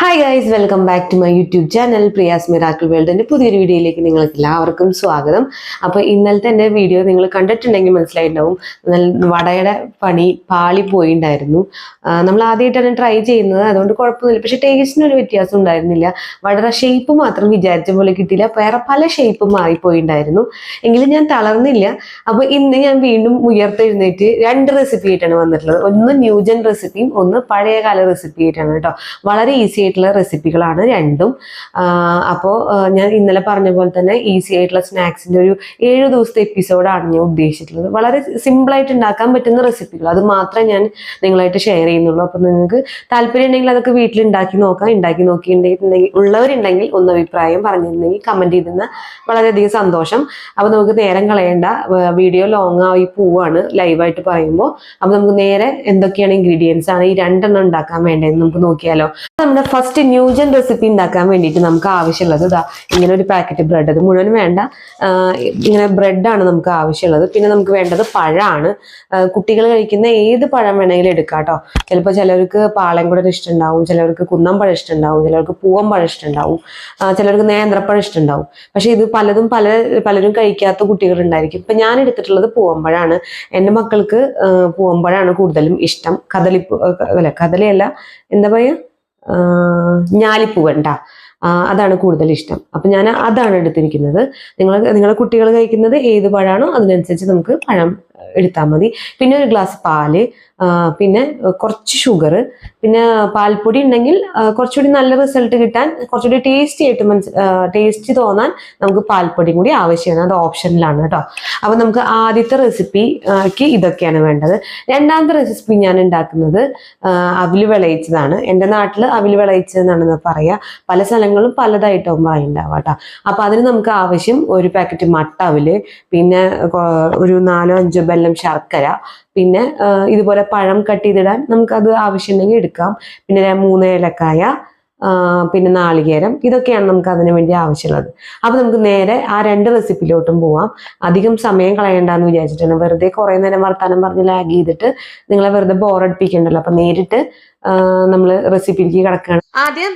Hi guys welcome back to my YouTube channel Priya's miracle വേൾഡിന്റെ പുതിയൊരു വീഡിയോയിലേക്ക് നിങ്ങൾക്ക് എല്ലാവർക്കും സ്വാഗതം. അപ്പോൾ ഇന്നലത്തെ എന്റെ വീഡിയോ നിങ്ങൾ കണ്ടിട്ടുണ്ടെങ്കിൽ മനസ്സിലായിട്ടുണ്ടാവും. വടയുടെ പണി പാളി പോയിണ്ടായിരുന്നു. നമ്മൾ ആദ്യമായിട്ടാണ് ട്രൈ ചെയ്യുന്നത്. അതുകൊണ്ട് കുഴപ്പമൊന്നുമില്ല. പക്ഷേ ടേസ്റ്റിന് ഒരു വ്യത്യാസം ഉണ്ടായിരുന്നില്ല. വടയുടെ ഷേപ്പ് മാത്രം വിചാരിച്ച പോലെ കിട്ടിയില്ല. വേറെ പല ഷേപ്പ് മാറിപ്പോയിണ്ടായിരുന്നു. എങ്കിലും ഞാൻ തളർന്നില്ല. അപ്പോൾ ഇന്ന് ഞാൻ വീണ്ടും ഉയർത്തെഴുന്നേറ്റ് രണ്ട് റെസിപ്പി ആയിട്ടാണ് വന്നിട്ടുള്ളത്. ഒന്ന് ന്യൂജൻ റെസിപ്പിയും ഒന്ന് പഴയകാല റെസിപ്പി ആയിട്ടാണ് കേട്ടോ. വളരെ ഈസി ആയിട്ടുള്ള റെസിപ്പികളാണ് രണ്ടും. അപ്പോൾ ഞാൻ ഇന്നലെ പറഞ്ഞ പോലെ തന്നെ ഈസി ആയിട്ടുള്ള സ്നാക്സിന്റെ ഒരു ഏഴ് ദിവസത്തെ എപ്പിസോഡാണ് ഞാൻ ഉദ്ദേശിച്ചിട്ടുള്ളത്. വളരെ സിമ്പിളായിട്ട് ഉണ്ടാക്കാൻ പറ്റുന്ന റെസിപ്പികൾ. അത് മാത്രമേ ഞാൻ നിങ്ങളായിട്ട് ഷെയർ ചെയ്യുന്നുള്ളൂ. അപ്പോൾ നിങ്ങൾക്ക് താല്പര്യം ഉണ്ടെങ്കിൽ അതൊക്കെ വീട്ടിൽ ഉണ്ടാക്കി നോക്കാം ഉണ്ടാക്കി നോക്കിയിട്ടുണ്ടെങ്കിൽ ഉള്ളവരുണ്ടെങ്കിൽ ഒന്ന് അഭിപ്രായം പറഞ്ഞിരുന്നെങ്കിൽ കമന്റ് ചെയ്തിരുന്ന വളരെയധികം സന്തോഷം. അപ്പോൾ നമുക്ക് നേരം കളയേണ്ട വീഡിയോ ലോങ് ആയി പോവാണ് ലൈവായിട്ട് പറയുമ്പോൾ. അപ്പോൾ നമുക്ക് നേരെ എന്തൊക്കെയാണ് ഇൻഗ്രീഡിയൻസ് ആണ് ഈ രണ്ടെണ്ണം ഉണ്ടാക്കാൻ വേണ്ടതെന്ന് നമുക്ക് നോക്കിയാലോ. നമ്മുടെ ഫസ്റ്റ് ന്യൂജൻ റെസിപ്പി ഉണ്ടാക്കാൻ വേണ്ടിയിട്ട് നമുക്ക് ആവശ്യമുള്ളത് ഇതാ ഇങ്ങനെ ഒരു പാക്കറ്റ് ബ്രെഡ് അത് മുഴുവൻ വേണ്ട ഇങ്ങനെ ബ്രെഡാണ് നമുക്ക് ആവശ്യമുള്ളത്. പിന്നെ നമുക്ക് വേണ്ടത് പഴമാണ്. കുട്ടികൾ കഴിക്കുന്ന ഏത് പഴം വേണമെങ്കിലും എടുക്കാം കേട്ടോ. ചിലപ്പോൾ ചിലർക്ക് പാളയംകുടം ഇഷ്ടമുണ്ടാവും ചിലർക്ക് കുന്നംപഴം ഇഷ്ടമുണ്ടാവും ചിലർക്ക് പൂവമ്പഴം ഇഷ്ടമുണ്ടാവും ചിലർക്ക് നേന്ത്രപ്പഴം ഇഷ്ടമുണ്ടാവും. പക്ഷേ ഇത് പലതും പല പലരും കഴിക്കാത്ത കുട്ടികളുണ്ടായിരിക്കും ഇപ്പം ഞാൻ എടുത്തിട്ടുള്ളത് പൂവമ്പഴമാണ് എന്റെ മക്കൾക്ക് പൂവമ്പഴമാണ് കൂടുതലും ഇഷ്ടം. കഥലിപ്പ് അല്ല കദളിയല്ല എന്താ പറയുക ഞാലിപ്പൂവണ്ട അതാണ് കൂടുതൽ ഇഷ്ടം. അപ്പം ഞാൻ അതാണ് എടുത്തിരിക്കുന്നത്. നിങ്ങൾ നിങ്ങളെ കുട്ടികൾ കഴിക്കുന്നത് ഏത് പഴമാണോ അതിനനുസരിച്ച് നമുക്ക് പഴം എടുത്താൽ മതി. പിന്നെ ഒരു ഗ്ലാസ് പാൽ പിന്നെ കുറച്ച് ഷുഗർ പിന്നെ പാൽപ്പൊടി ഉണ്ടെങ്കിൽ കുറച്ചുകൂടി നല്ല റിസൾട്ട് കിട്ടാൻ കുറച്ചുകൂടി ടേസ്റ്റി ആയിട്ട് മനസ്സിൽ ടേസ്റ്റ് തോന്നാൻ നമുക്ക് പാൽപ്പൊടിയും കൂടി ആവശ്യമാണ്. അത് ഓപ്ഷനിലാണ് കേട്ടോ അപ്പോൾ നമുക്ക് ആദ്യത്തെ റെസിപ്പിക്ക് ഇതൊക്കെയാണ് വേണ്ടത്. രണ്ടാമത്തെ റെസിപ്പി ഞാൻ ഉണ്ടാക്കുന്നത് അവിൽ വിളയിച്ചതാണ്. എന്റെ നാട്ടിൽ അവിൽ വിളയിച്ചതെന്നാണ് പറയുക പല സ്ഥലങ്ങളും പലതായിട്ടും പറയുണ്ടാവുക കേട്ടോ അപ്പോൾ അതിന് നമുക്ക് ആവശ്യം ഒരു പാക്കറ്റ് മട്ട അവിൽ പിന്നെ ഒരു നാലോ അഞ്ചോ ബെല്ലം ശർക്കര പിന്നെ ഇതുപോലെ പഴം കട്ട് ചെയ്തിടാൻ നമുക്കത് ആവശ്യമുണ്ടെങ്കിൽ എടുക്കാം. പിന്നെ മൂന്ന് ഏലക്കായ പിന്നെ നാളികേരം ഇതൊക്കെയാണ് നമുക്ക് അതിനു വേണ്ടി ആവശ്യമുള്ളത്. അപ്പോൾ നമുക്ക് നേരെ ആ രണ്ട് റെസിപ്പിയിലോട്ടും പോവാം. അധികം സമയം കളയണ്ടെന്ന് വിചാരിച്ചിട്ടാണ്. വെറുതെ കുറേ നേരം വർത്താനം പറഞ്ഞ് ലാഗ് ചെയ്തിട്ട് നിങ്ങളെ വെറുതെ ബോറടിപ്പിക്കണ്ടല്ലോ അപ്പം നേരിട്ട് നമ്മൾ റെസിപ്പിയിലേക്ക് കിടക്കുകയാണ് ആദ്യം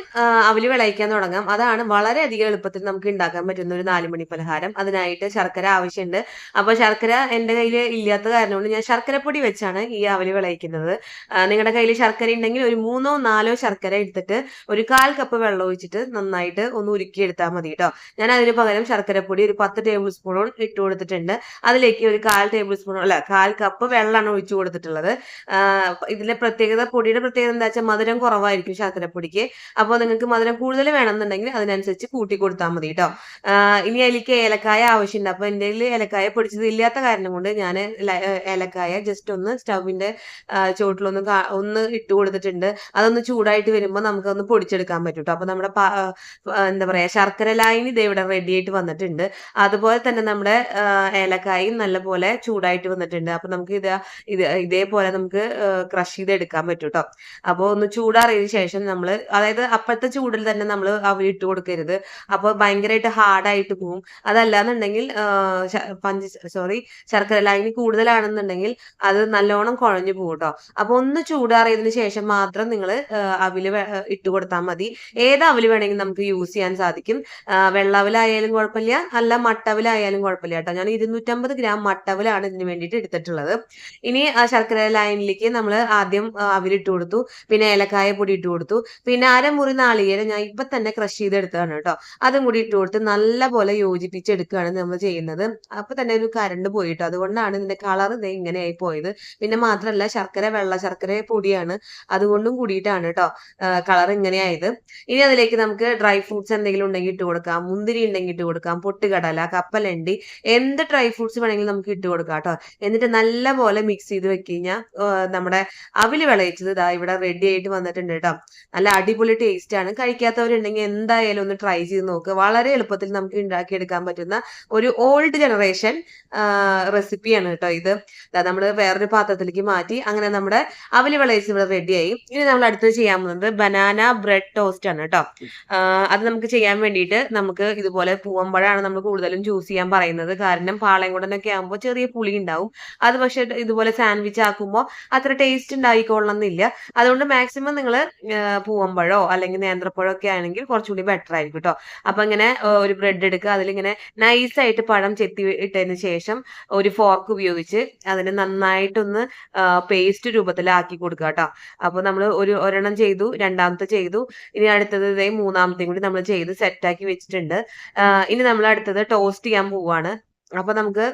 അവൽ വിളയിക്കാൻ തുടങ്ങാം. അതാണ് വളരെയധികം എളുപ്പത്തിൽ നമുക്ക് ഉണ്ടാക്കാൻ പറ്റുന്ന ഒരു നാലുമണി പലഹാരം. അതിനായിട്ട് ശർക്കര ആവശ്യമുണ്ട് അപ്പോൾ ശർക്കര എന്റെ കയ്യിൽ ഇല്ലാത്ത കാരണം കൊണ്ട് ഞാൻ ശർക്കരപ്പൊടി വെച്ചാണ് ഈ അവൽ വിളയിക്കുന്നത്. നിങ്ങളുടെ കയ്യിൽ ശർക്കര ഉണ്ടെങ്കിൽ ഒരു മൂന്നോ നാലോ ശർക്കര എടുത്തിട്ട് ഒരു കാൽ കപ്പ് വെള്ളം ഒഴിച്ചിട്ട് നന്നായിട്ട് ഒന്ന് ഉരുക്കി എടുത്താൽ മതി കേട്ടോ ഞാൻ അതിന് പകരം ശർക്കരപ്പൊടി ഒരു പത്ത് ടേബിൾ സ്പൂണോ ഇട്ട് കൊടുത്തിട്ടുണ്ട്. അതിലേക്ക് ഒരു കാൽ ടേബിൾ സ്പൂൺ അല്ല കാൽ കപ്പ് വെള്ളമാണ് ഒഴിച്ചു കൊടുത്തിട്ടുള്ളത്. ഇതിന്റെ പ്രത്യേകത പൊടിയുടെ പ്രത്യേകത എന്താ വെച്ചാൽ മധുരം കുറവായിരിക്കും ശർക്കരപ്പൊടിക്ക് അപ്പോൾ നിങ്ങൾക്ക് മധുരം കൂടുതൽ വേണമെന്നുണ്ടെങ്കിൽ അതിനനുസരിച്ച് കൂട്ടി കൊടുത്താൽ മതി കേട്ടോ ഇനി എനിക്ക് ഏലക്കായ ആവശ്യമുണ്ട് അപ്പോൾ എന്റെ ഏലക്കായ പൊടിച്ചത് ഇല്ലാത്ത കാരണം കൊണ്ട് ഞാൻ ഏലക്കായ ജസ്റ്റ് ഒന്ന് സ്റ്റൗവിന്റെ ചുവട്ടിലൊന്ന് ഒന്ന് ഇട്ട് കൊടുത്തിട്ടുണ്ട്. അതൊന്ന് ചൂടായിട്ട് വരുമ്പോൾ നമുക്കൊന്ന് പൊടിച്ചെടുക്കാൻ പറ്റും കേട്ടോ അപ്പോൾ നമ്മുടെ എന്താ പറയുക ശർക്കര ലായി ഇത് ഇവിടെ റെഡി ആയിട്ട് വന്നിട്ടുണ്ട്. അതുപോലെ തന്നെ നമ്മുടെ ഏലക്കായ നല്ലപോലെ ചൂടായിട്ട് വന്നിട്ടുണ്ട്. അപ്പോൾ നമുക്ക് ഇത് ഇത് ഇതേപോലെ നമുക്ക് ക്രഷ് ചെയ്ത് എടുക്കാൻ പറ്റും കേട്ടോ അപ്പോൾ ഒന്ന് ചൂടാറിയതിന് ശേഷം നമ്മൾ അതായത് അപ്പോഴത്തെ ചൂടിൽ തന്നെ നമ്മൾ അവ ഇട്ട് കൊടുക്കരുത്. അപ്പോൾ ഭയങ്കരമായിട്ട് ഹാർഡായിട്ട് പോവും. അതല്ലാന്നുണ്ടെങ്കിൽ പഞ്ച സോറി ശർക്കര ലായനി കൂടുതലാണെന്നുണ്ടെങ്കിൽ അത് നല്ലോണം കുഴഞ്ഞു പോകും കേട്ടോ അപ്പോൾ ഒന്ന് ചൂടാറിയതിന് ശേഷം മാത്രം നിങ്ങൾ അവിൽ ഇട്ട് കൊടുത്താൽ മതി. ഏത് അവൽ വേണമെങ്കിലും നമുക്ക് യൂസ് ചെയ്യാൻ സാധിക്കും. വെള്ളവിലായാലും കുഴപ്പമില്ല. അല്ല മട്ടവിലായാലും കുഴപ്പമില്ല കേട്ടോ ഞാൻ ഇരുന്നൂറ്റമ്പത് ഗ്രാം മട്ടവിലാണ് ഇതിന് വേണ്ടിയിട്ട് എടുത്തിട്ടുള്ളത്. ഇനി ശർക്കര ലൈനിലേക്ക് നമ്മൾ ആദ്യം അവിലിട്ട് കൊടുത്തു. പിന്നെ ഏലക്കായ പൊടി ഇട്ട് കൊടുത്തു. പിന്നെ അരമുറി നാളികേരം ഞാൻ ഇപ്പൊ തന്നെ ക്രഷ് ചെയ്തെടുത്തതാണ് കേട്ടോ. അതും കൂടി ഇട്ട് കൊടുത്ത് നല്ലപോലെ യോജിപ്പിച്ചെടുക്കുകയാണ് നമ്മൾ ചെയ്യുന്നത്. അപ്പൊ തന്നെ ഒരു കരണ്ട് പോയിട്ടോ. അതുകൊണ്ടാണ് ഇതിന്റെ കളർ ഇത് ഇങ്ങനെയായി പോയത്. പിന്നെ മാത്രമല്ല ശർക്കര വെള്ള ശർക്കര പൊടിയാണ്. അതുകൊണ്ടും കൂടിയിട്ടാണ് കേട്ടോ കളർ ഇങ്ങനെയായത്. ഇനി അതിലേക്ക് നമുക്ക് ഡ്രൈ ഫ്രൂട്ട്സ് എന്തെങ്കിലും ഉണ്ടെങ്കിൽ ഇട്ട് കൊടുക്കാം. മുന്തിരി ഉണ്ടെങ്കിൽ ഇട്ട് കൊടുക്കാം. പൊട്ടുകടല കപ്പലണ്ടി എന്ത് ഡ്രൈ ഫ്രൂട്ട്സ് വേണമെങ്കിലും നമുക്ക് ഇട്ട് കൊടുക്കാം കേട്ടോ. എന്നിട്ട് നല്ലപോലെ മിക്സ് ചെയ്ത് വെച്ച് കഴിഞ്ഞാൽ നമ്മുടെ അവിൽ വിളയിച്ചത് ഇതാ ഇവിടെ റെഡി ആയിട്ട് വന്നിട്ടുണ്ട് കേട്ടോ നല്ല അടിപൊളി ടേസ്റ്റ് ആണ്. കഴിക്കാത്തവരുണ്ടെങ്കിൽ എന്തായാലും ഒന്ന് ട്രൈ ചെയ്ത് നോക്കുക വളരെ എളുപ്പത്തിൽ നമുക്ക് ഉണ്ടാക്കിയെടുക്കാൻ പറ്റുന്ന ഒരു ഓൾഡ് ജനറേഷൻ റെസിപ്പിയാണ് കേട്ടോ ഇത്. നമ്മൾ വേറൊരു പാത്രത്തിലേക്ക് മാറ്റി അങ്ങനെ നമ്മുടെ അവൽ വിളയിച്ച് ഇവിടെ റെഡിയായി ഇനി നമ്മൾ അടുത്തത് ചെയ്യാൻ പോകുന്നത് ബനാന ബ്രെഡ് ടോസ്റ്റ് ആണ് കേട്ടോ അത് നമുക്ക് ചെയ്യാൻ വേണ്ടിയിട്ട് നമുക്ക് ഇതുപോലെ പൂവമ്പഴമാണ് നമ്മൾ കൂടുതലും ചൂസ് ചെയ്യാൻ പറയുന്നത്. കാരണം പാളയംകുടനൊക്കെ ആകുമ്പോൾ ചെറിയ പുളി ഉണ്ടാവും. അത് പക്ഷേ ഇതുപോലെ സാൻഡ്വിച്ച് ആക്കുമ്പോൾ അത്ര ടേസ്റ്റ് ഉണ്ടായിക്കൊള്ളണമെന്നില്ല. അതുകൊണ്ട് അതുകൊണ്ട് മാക്സിമം നിങ്ങൾ പൂവമ്പഴോ അല്ലെങ്കിൽ നേന്ത്രപ്പഴോ ഒക്കെ ആണെങ്കിൽ കുറച്ചുകൂടി ബെറ്റർ ആയിരിക്കും കേട്ടോ അപ്പൊ ഇങ്ങനെ ഒരു ബ്രെഡ് എടുക്കുക. അതിലിങ്ങനെ നൈസായിട്ട് പഴം ചെത്തി ഇട്ടതിന് ശേഷം ഒരു ഫോർക്ക് ഉപയോഗിച്ച് അതിനെ നന്നായിട്ടൊന്ന് പേസ്റ്റ് രൂപത്തിലാക്കി കൊടുക്കുക കേട്ടോ അപ്പൊ നമ്മൾ ഒരു ഒരെണ്ണം ചെയ്തു രണ്ടാമത്തെ ചെയ്തു. ഇനി അടുത്തത് ഇതേ മൂന്നാമത്തെയും കൂടി നമ്മൾ ചെയ്ത് സെറ്റാക്കി വെച്ചിട്ടുണ്ട്. ഇനി നമ്മൾ അടുത്തത് ടോസ്റ്റ് ചെയ്യാൻ പോവാണ്. അപ്പൊ നമുക്ക്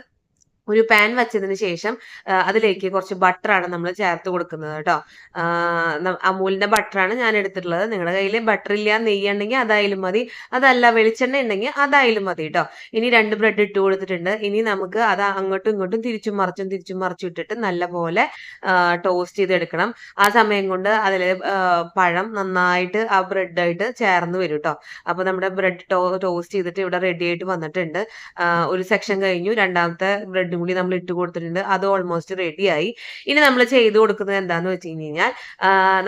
ഒരു പാൻ വെച്ചതിന് ശേഷം അതിലേക്ക് കുറച്ച് ബട്ടറാണ് നമ്മൾ ചേർത്ത് കൊടുക്കുന്നത് കേട്ടോ. അമൂലിന്റെ ബട്ടറാണ് ഞാൻ എടുത്തിട്ടുള്ളത്. നിങ്ങളുടെ കയ്യിൽ ബട്ടർ ഇല്ല നെയ്യ് ഉണ്ടെങ്കിൽ അതായാലും മതി. അതല്ല വെളിച്ചെണ്ണ ഉണ്ടെങ്കിൽ അതായാലും മതി കേട്ടോ. ഇനി രണ്ട് ബ്രെഡ് ഇട്ട് കൊടുത്തിട്ടുണ്ട്. ഇനി നമുക്ക് അത് അങ്ങോട്ടും ഇങ്ങോട്ടും തിരിച്ചും മറിച്ചും തിരിച്ചും മറിച്ചും ഇട്ടിട്ട് നല്ലപോലെ ടോസ്റ്റ് ചെയ്തെടുക്കണം. ആ സമയം കൊണ്ട് അതിൽ പഴം നന്നായിട്ട് ആ ബ്രെഡായിട്ട് ചേർന്ന് വരും കേട്ടോ. അപ്പൊ നമ്മുടെ ബ്രെഡ് ടോസ്റ്റ് ചെയ്തിട്ട് ഇവിടെ റെഡി ആയിട്ട് വന്നിട്ടുണ്ട്. ഒരു സെക്ഷൻ കഴിഞ്ഞു. രണ്ടാമത്തെ ബ്രെഡും കൂടി നമ്മൾ ഇട്ട് കൊടുത്തിട്ടുണ്ട്. അത് ഓൾമോസ്റ്റ് റെഡിയായി ഇനി നമ്മൾ ചെയ്ത് കൊടുക്കുന്നത് എന്താന്ന് വെച്ച് കഴിഞ്ഞാൽ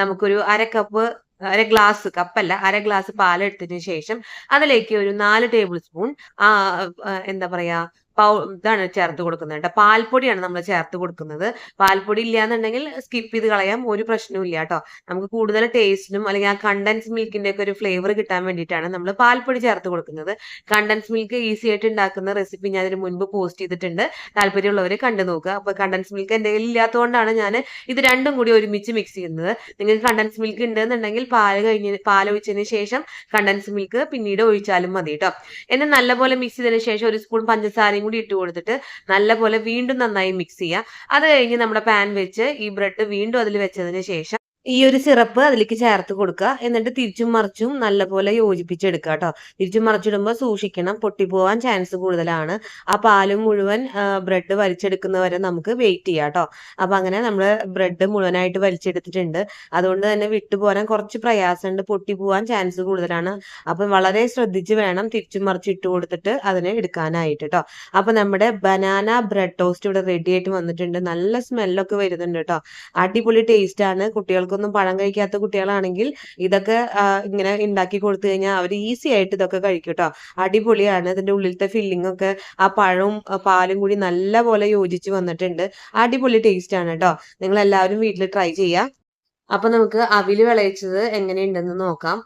നമുക്കൊരു അര കപ്പ് അര ഗ്ലാസ് കപ്പല്ല അര ഗ്ലാസ് പാൽ എടുത്തതിന് ശേഷം അതിലേക്ക് ഒരു നാല് ടേബിൾ സ്പൂൺ ആ, എന്താ പറയാ ഇതാണ് ചേർത്ത് കൊടുക്കുന്നത് കേട്ടോ. പാൽപ്പൊടിയാണ് നമ്മൾ ചേർത്ത് കൊടുക്കുന്നത്. പാൽപ്പൊടി ഇല്ലാന്നുണ്ടെങ്കിൽ സ്കിപ്പ് ചെയ്ത് കളയാം. ഒരു പ്രശ്നവും ഇല്ല കേട്ടോ. നമുക്ക് കൂടുതൽ ടേസ്റ്റിനും അല്ലെങ്കിൽ ആ കണ്ടൻസ് മിൽക്കിന്റെ ഒക്കെ ഒരു ഫ്ലേവർ കിട്ടാൻ വേണ്ടിയിട്ടാണ് നമ്മൾ പാൽപ്പൊടി ചേർത്ത് കൊടുക്കുന്നത്. കണ്ടൻസ് മിൽക്ക് ഈസി ആയിട്ട് ഉണ്ടാക്കുന്ന റെസിപ്പി ഞാൻ ഇതിന് മുൻപ് പോസ്റ്റ് ചെയ്തിട്ടുണ്ട്. താല്പര്യമുള്ളവർ കണ്ടു നോക്കുക. അപ്പൊ കണ്ടൻസ് മിൽക്ക് എന്തെങ്കിലും ഇല്ലാത്തതുകൊണ്ടാണ് ഞാൻ ഇത് രണ്ടും കൂടി ഒരുമിച്ച് മിക്സ് ചെയ്യുന്നത്. നിങ്ങൾക്ക് കണ്ടൻസ് മിൽക്ക് ഉണ്ടെന്നുണ്ടെങ്കിൽ പാൽ കഴിഞ്ഞ് പാൽ ഒഴിച്ചതിന് ശേഷം കണ്ടൻസ് മിൽക്ക് പിന്നീട് ഒഴിച്ചാലും മതി കേട്ടോ. എന്നെ നല്ലപോലെ മിക്സ് ചെയ്തതിന് ശേഷം ഒരു സ്പൂൺ പഞ്ചസാരയും കൂടി ഇട്ട് കൊടുത്തിട്ട് നല്ലപോലെ വീണ്ടും നന്നായി മിക്സ് ചെയ്യുക അത് കഴിഞ്ഞ് നമ്മുടെ പാൻ വെച്ച് ഈ ബ്രെഡ് വീണ്ടും അതിൽ വെച്ചതിന് ശേഷം ഈ ഒരു സിറപ്പ് അതിലേക്ക് ചേർത്ത് കൊടുക്കുക. എന്നിട്ട് തിരിച്ചും മറിച്ചും നല്ലപോലെ യോജിപ്പിച്ചെടുക്കുക കേട്ടോ തിരിച്ചും മറിച്ചിടുമ്പോൾ സൂക്ഷിക്കണം. പൊട്ടിപ്പോവാൻ ചാൻസ് കൂടുതലാണ്. ആ പാലും മുഴുവൻ ബ്രെഡ് വലിച്ചെടുക്കുന്നവരെ നമുക്ക് വെയിറ്റ് ചെയ്യാം കേട്ടോ അപ്പൊ അങ്ങനെ നമ്മൾ ബ്രെഡ് മുഴുവനായിട്ട് വലിച്ചെടുത്തിട്ടുണ്ട്. അതുകൊണ്ട് തന്നെ വിട്ടുപോരാൻ കുറച്ച് പ്രയാസമുണ്ട്. പൊട്ടിപ്പോവാൻ ചാൻസ് കൂടുതലാണ്. അപ്പൊ വളരെ ശ്രദ്ധിച്ച് വേണം തിരിച്ചും മറിച്ച് ഇട്ട് കൊടുത്തിട്ട് അതിനെ എടുക്കാനായിട്ട് കേട്ടോ അപ്പൊ നമ്മുടെ ബനാന ബ്രെഡ് ടോസ്റ്റ് ഇവിടെ റെഡി ആയിട്ട് വന്നിട്ടുണ്ട്. നല്ല സ്മെല്ലൊക്കെ വരുന്നുണ്ട് കേട്ടോ അടിപൊളി ടേസ്റ്റ് ആണ്. കുട്ടികൾക്കൊന്നും പഴം കഴിക്കാത്ത കുട്ടികളാണെങ്കിൽ ഇതൊക്കെ ഇങ്ങനെ ഉണ്ടാക്കി കൊടുത്തു കഴിഞ്ഞാൽ അവർ ഈസി ആയിട്ട് ഇതൊക്കെ കഴിക്കും കേട്ടോ അടിപൊളിയാണ്. ഇതിന്റെ ഉള്ളിലത്തെ ഫില്ലിംഗ് ഒക്കെ ആ പഴവും പാലും കൂടി നല്ല പോലെ യോജിച്ച് വന്നിട്ടുണ്ട്. അടിപൊളി ടേസ്റ്റ് ആണ് കേട്ടോ നിങ്ങൾ എല്ലാവരും വീട്ടിൽ ട്രൈ ചെയ്യുക അപ്പൊ നമുക്ക് അവിൽ വിളയിച്ചത് എങ്ങനെയുണ്ടെന്ന് നോക്കാം.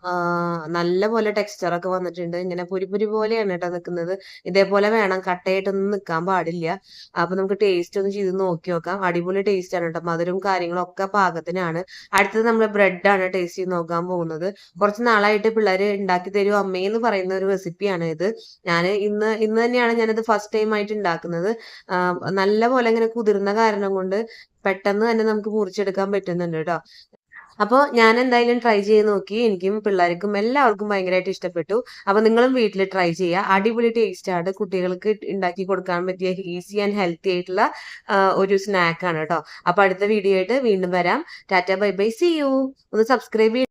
നല്ല പോലെ ടെക്സ്ചർ ഒക്കെ വന്നിട്ടുണ്ട്. ഇങ്ങനെ പുരിപുരി പുരി പോലെയാണ് കേട്ടോ നിൽക്കുന്നത്. ഇതേപോലെ വേണം കട്ടയായിട്ടൊന്നും നിൽക്കാൻ പാടില്ല. അപ്പൊ നമുക്ക് ടേസ്റ്റ് ഒന്ന് ചെയ്ത് നോക്കി നോക്കാം. അടിപൊളി ടേസ്റ്റ് ആണ് കേട്ടോ. മധുരവും കാര്യങ്ങളും ഒക്കെ പാകത്തിനാണ്. അടുത്തത് നമ്മൾ ബ്രെഡ് ആണ് ടേസ്റ്റ് ചെയ്ത് നോക്കാൻ പോകുന്നത്. കുറച്ച് നാളായിട്ട് പിള്ളേര് ഉണ്ടാക്കി തരും അമ്മയെന്ന് പറയുന്ന ഒരു റെസിപ്പിയാണ് ഇത്. ഞാൻ ഇന്ന് ഇന്ന് തന്നെയാണ് ഞാനിത് ഫസ്റ്റ് ടൈം ആയിട്ട് ഉണ്ടാക്കുന്നത്. നല്ല പോലെ ഇങ്ങനെ കുതിർന്ന കാരണം കൊണ്ട് പെട്ടെന്ന് തന്നെ നമുക്ക് മുറിച്ചെടുക്കാൻ പറ്റുന്നുണ്ട് കേട്ടോ അപ്പോൾ ഞാൻ എന്തായാലും ട്രൈ ചെയ്ത് നോക്കി. എനിക്കും പിള്ളേർക്കും എല്ലാവർക്കും ഭയങ്കരമായിട്ട് ഇഷ്ടപ്പെട്ടു. അപ്പോൾ നിങ്ങളും വീട്ടിൽ ട്രൈ ചെയ്യുക അടിപൊളി ടേസ്റ്റ് ആണ്. കുട്ടികൾക്ക് ഉണ്ടാക്കി കൊടുക്കാൻ പറ്റിയ ഈസി ആൻഡ് ഹെൽത്തി ആയിട്ടുള്ള ഒരു സ്നാക്കാണ് കേട്ടോ അപ്പോൾ അടുത്ത വീഡിയോ ആയിട്ട് വീണ്ടും വരാം. Tata bye bye see you ഒന്ന് സബ്സ്ക്രൈബ്